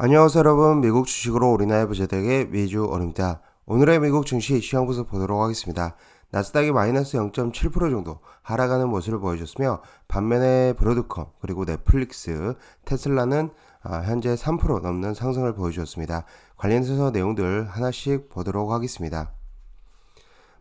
안녕하세요 여러분 미국 주식으로 우리나라 부자들에게 미주 어입니다 오늘의 미국 증시 시황 분석 보도록 하겠습니다. 나스닥이 마이너스 0.7% 정도 하락하는 모습을 보여줬으며 반면에 브로드컴 그리고 넷플릭스, 테슬라는 아, 현재 3% 넘는 상승을 보여주었습니다. 관련해서 내용들 하나씩 보도록 하겠습니다.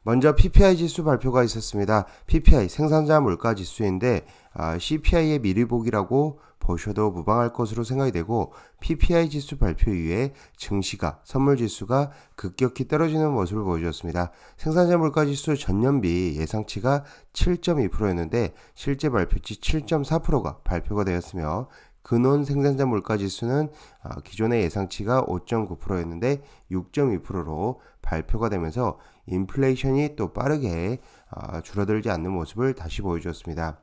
먼저 PPI 지수 발표가 있었습니다. PPI 생산자 물가 지수인데 아, CPI의 미리 보기라고 보셔도 무방할 것으로 생각이 되고 PPI 지수 발표 이후에 증시가 선물 지수가 급격히 떨어지는 모습을 보여주었습니다. 생산자 물가 지수 전년비 예상치가 7.2%였는데 실제 발표치 7.4%가 발표가 되었으며 근원 생산자 물가 지수는 아, 기존의 예상치가 5.9%였는데 6.2%로 발표가 되면서 인플레이션이 또 빠르게 아, 줄어들지 않는 모습을 다시 보여주었습니다.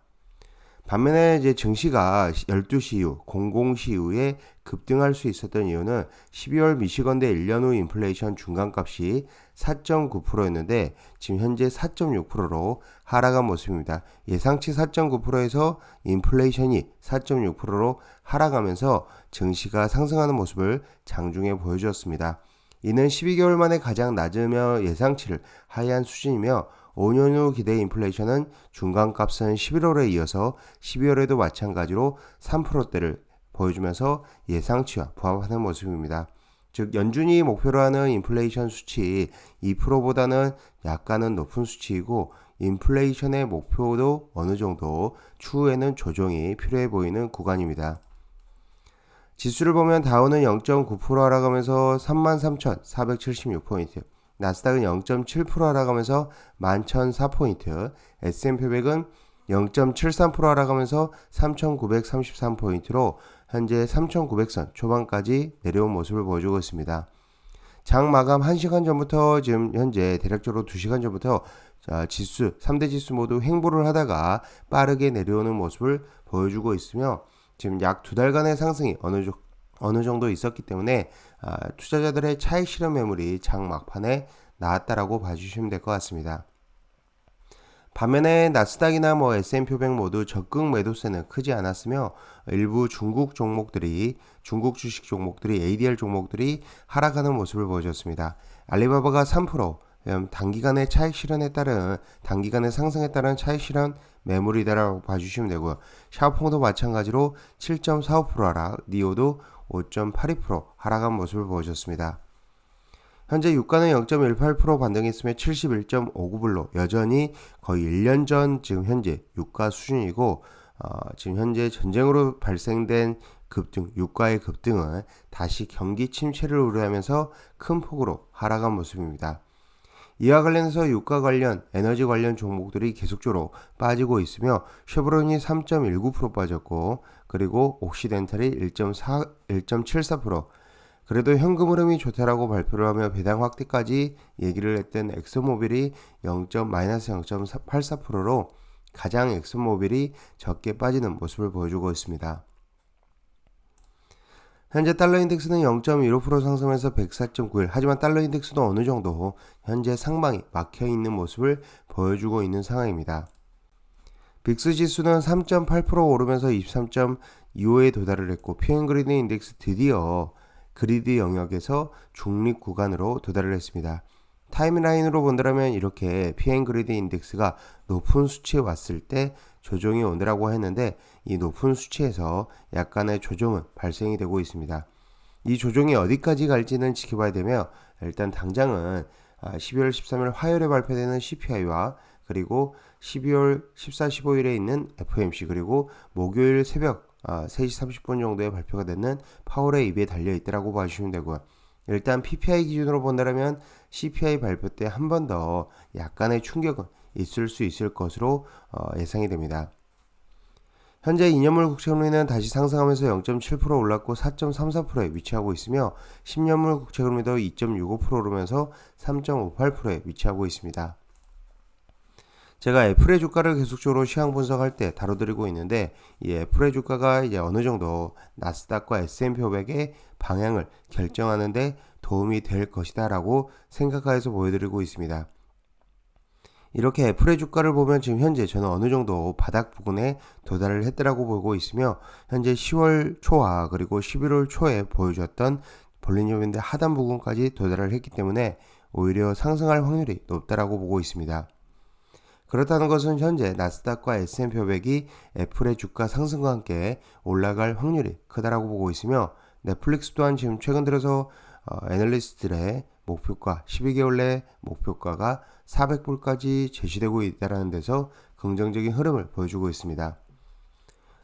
반면에 이제 증시가 12시 이후, 00시 이후에 급등할 수 있었던 이유는 12월 미시건대 1년 후 인플레이션 중간값이 4.9%였는데 지금 현재 4.6%로 하락한 모습입니다. 예상치 4.9%에서 인플레이션이 4.6%로 하락하면서 증시가 상승하는 모습을 장중에 보여주었습니다. 이는 12개월 만에 가장 낮으며 예상치를 하회한 수준이며 5년 후 기대 인플레이션은 중간값은 11월에 이어서 12월에도 마찬가지로 3%대를 보여주면서 예상치와 부합하는 모습입니다. 즉 연준이 목표로 하는 인플레이션 수치 2%보다는 약간은 높은 수치이고 인플레이션의 목표도 어느 정도 추후에는 조정이 필요해 보이는 구간입니다. 지수를 보면 다우는 0.9% 하락하면서 33,476포인트, 나스닥은 0.7% 하락하면서 11,004포인트, S&P 500은 0.73% 하락하면서 3,933포인트로 현재 3,900선 초반까지 내려온 모습을 보여주고 있습니다. 장 마감 1시간 전부터 지금 현재 대략적으로 2시간 전부터 지수, 3대 지수 모두 횡보를 하다가 빠르게 내려오는 모습을 보여주고 있으며 지금 약 두 달간의 상승이 어느 어느 정도 있었기 때문에 아, 투자자들의 차익 실현 매물이 장 막판에 나왔다라고 봐주시면 될 것 같습니다. 반면에 나스닥이나 뭐 S&P 500 모두 적극 매도세는 크지 않았으며 일부 중국 종목들이 중국 주식 종목들이 ADR 종목들이 하락하는 모습을 보여줬습니다. 알리바바가 3% 단기간의 차익 실현에 따른 단기간의 상승에 따른 차익 실현 매물이다라고 봐주시면 되고요. 샤오퐁도 마찬가지로 7.45% 하락, 니오도 5.82% 하락한 모습을 보여줬습니다. 현재 유가는 0.18% 반등했으며 71.59불로 여전히 거의 1년 전 지금 현재 유가 수준이고 어, 지금 현재 전쟁으로 발생된 급등, 유가의 급등은 다시 경기 침체를 우려하면서 큰 폭으로 하락한 모습입니다. 이와 관련해서 유가 관련, 에너지 관련 종목들이 계속적으로 빠지고 있으며 쉐브론이 3.19% 빠졌고 그리고 옥시덴탈이 1.4, 1.74% 그래도 현금 흐름이 좋다라고 발표를 하며 배당 확대까지 얘기를 했던 엑소모빌이 0.-0.84%로 가장 엑소모빌이 적게 빠지는 모습을 보여주고 있습니다. 현재 달러 인덱스는 0.15% 상승해서 104.91. 하지만 달러 인덱스도 어느 정도 현재 상방이 막혀 있는 모습을 보여주고 있는 상황입니다. 빅스 지수는 3.8% 오르면서 23.25에 도달을 했고 피엔그리드 인덱스 드디어 그리드 영역에서 중립 구간으로 도달을 했습니다. 타임라인으로 본다면 이렇게 피엔그리드 인덱스가 높은 수치에 왔을 때 조정이 오느라고 했는데 이 높은 수치에서 약간의 조정은 발생이 되고 있습니다. 이 조정이 어디까지 갈지는 지켜봐야 되며 일단 당장은 12월 아, 13일 화요일에 발표되는 CPI와 그리고 12월 14, 15일에 있는 FOMC 그리고 목요일 새벽 3시 30분 정도에 발표가 되는 파월의 입에 달려 있더라고 봐주시면 되고요. 일단 PPI 기준으로 본다면 CPI 발표 때 한 번 더 약간의 충격은 있을 수 있을 것으로 어, 예상이 됩니다. 현재 2년물 국채금리는 다시 상승하면서 0.7% 올랐고 4.34%에 위치하고 있으며 10년물 국채금리도 2.65% 오르면서 3.58%에 위치하고 있습니다. 제가 애플의 주가를 계속적으로 시황 분석할 때 다뤄드리고 있는데 이 애플의 주가가 이제 어느 정도 나스닥과 S&P 500의 방향을 결정하는데 도움이 될 것이다라고 생각하여서 보여드리고 있습니다. 이렇게 애플의 주가를 보면 지금 현재 저는 어느 정도 바닥 부근에 도달을 했더라고 보고 있으며 현재 10월 초와 그리고 11월 초에 보여줬던 볼리니어밴드 하단 부근까지 도달을 했기 때문에 오히려 상승할 확률이 높다라고 보고 있습니다. 그렇다는 것은 현재 나스닥과 S&P 500이 애플의 주가 상승과 함께 올라갈 확률이 크다라고 보고 있으며 넷플릭스 또한 지금 최근 들어서 어, 애널리스트들의 목표가 12개월 내 목표가가 400불까지 제시되고 있다는 데서 긍정적인 흐름을 보여주고 있습니다.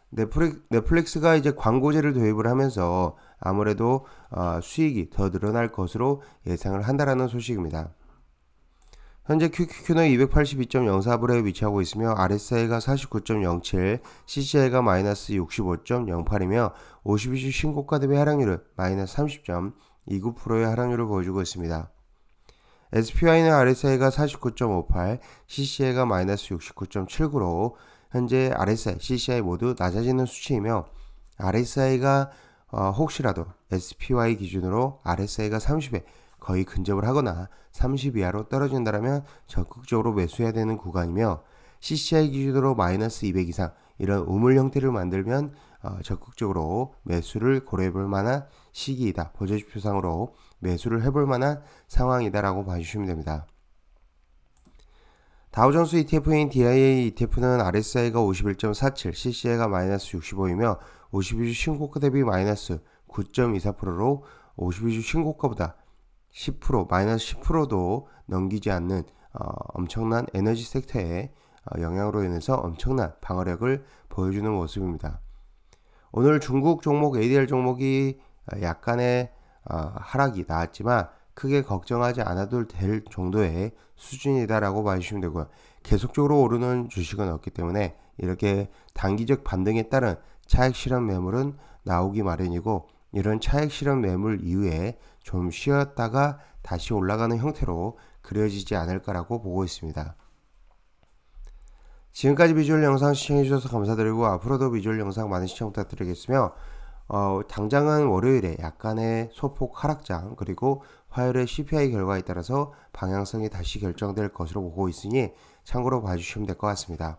넷플릭, 넷플릭스가 이제 광고제를 도입을 하면서 아무래도 어, 수익이 더 늘어날 것으로 예상을 한다라는 소식입니다. 현재 QQQ는 282.04불에 위치하고 있으며 RSI가 49.07, CCI가 마이너스 65.08이며 52주 신고가 대비 하락률은 마이너스 30.29%의 하락률을 보여주고 있습니다. SPY는 RSI가 49.58, CCI가 마이너스 69.79로 현재 RSI, CCI 모두 낮아지는 수치이며 RSI가 어, 혹시라도 SPY 기준으로 RSI가 30에 거의 근접을 하거나 30 이하로 떨어진다면 적극적으로 매수해야 되는 구간이며 CCI 기준으로 마이너스 200 이상 이런 우물 형태를 만들면 어, 적극적으로 매수를 고려해 볼 만한 시기이다. 보조지표상으로 매수를 해볼 만한 상황이다라고 봐주시면 됩니다. 다우존스 ETF인 DIA ETF는 RSI가 51.47, CCI가 마이너스 65이며 52주 신고가 대비 마이너스 9.24%로 52주 신고가보다 10% 마이너스 10%도 넘기지 않는 어, 엄청난 에너지 섹터의 어, 영향으로 인해서 엄청난 방어력을 보여주는 모습입니다. 오늘 중국 종목 ADR 종목이 어, 약간의 어, 하락이 나왔지만 크게 걱정하지 않아도 될 정도의 수준이다라고 봐주시면 되고요. 계속적으로 오르는 주식은 없기 때문에 이렇게 단기적 반등에 따른 차익 실현 매물은 나오기 마련이고 이런 차익 실현 매물 이후에 좀 쉬었다가 다시 올라가는 형태로 그려지지 않을까라고 보고 있습니다. 지금까지 비주얼 영상 시청해주셔서 감사드리고 앞으로도 비주얼 영상 많은 시청 부탁드리겠으며 어, 당장은 월요일에 약간의 소폭 하락장 그리고 화요일에 CPI 결과에 따라서 방향성이 다시 결정될 것으로 보고 있으니 참고로 봐주시면 될 것 같습니다.